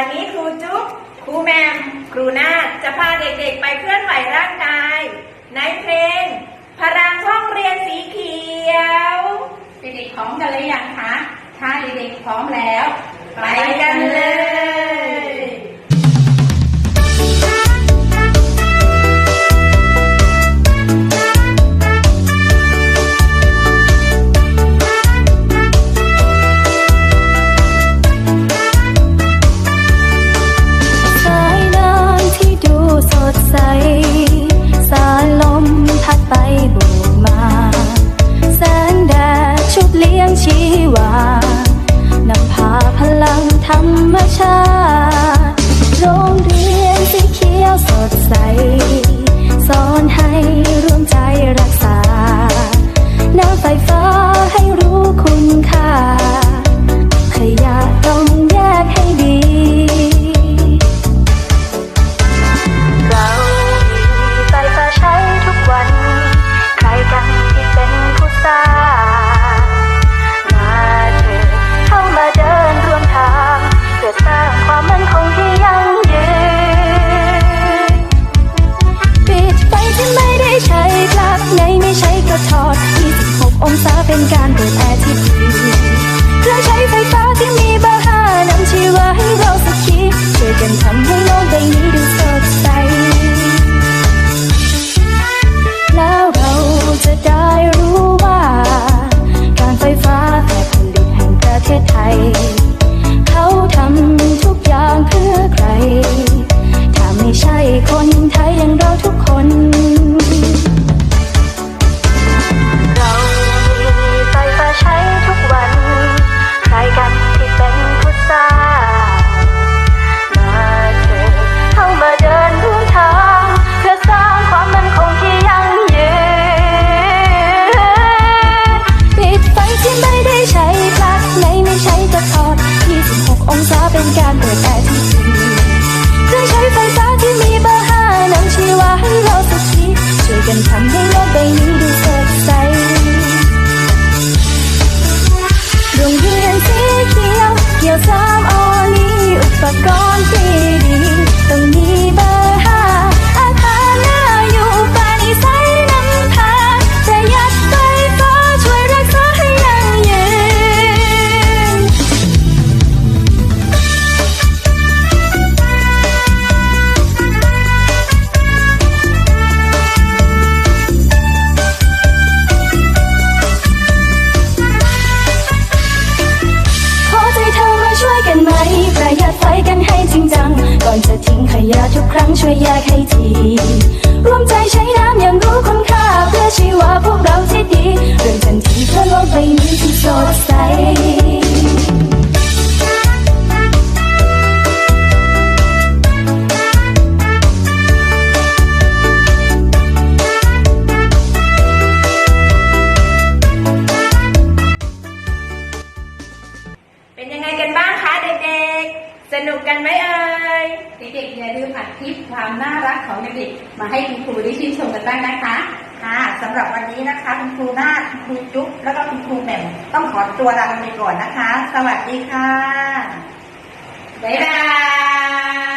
วันนี้ครูจุ๊บครูแมม ครูนาจะพาเด็กๆไปเคลื่อนไหวร่างกาย ในเพลง พลังห้องเรียนสีเขียว เด็กๆพร้อมกันหรือยังคะ ถ้าเด็กๆพร้อมแล้ว ไปกันเลย วานำพาพลังธรรมชาติ โรงเรียนสีเขียวสด องศาเป็นการเปิดแอร์ที่ดีเครื่องใช้ไฟฟ้าที่มีเบอร์ห้านำชีวาให้เราสักทีช่วยกันทำให้โลกใบนี้ดูสดใส แล้วเราจะได้รู้ว่า การไฟฟ้าแผ่ผลิตแห่งประเทศไทย เขาทำทุกอย่างเพื่อใคร ถ้าไม่ใช่คนไทยอย่างเราทุกคน สามอนี้อุปกรณ์ที่ดีต้องมี ประหยัดไฟกันให้จริงจัง ก่อนจะทิ้งขยะทุกครั้งช่วยแยกให้ทีร่วมใจใช้น้ำอย่างรู้คุณค่า เพื่อชีวาพวกเราที่ดีเรื่องทันทีเพื่อโลกใบนี้ที่สดใส นุกกันไหมเอ่ยเด็กๆอย่าลืมอัดคลิปความน่ารักของเด็กๆมาให้คุณครูได้ชื่นชมกันบ้างนะคะค่ะสำหรับวันนี้นะคะคุณครูนาคุณครูจุ๊บแล้วก็คุณครูแหม่มต้องขอตัวลาไปก่อนนะคะ สวัสดีค่ะบ๊ายบาย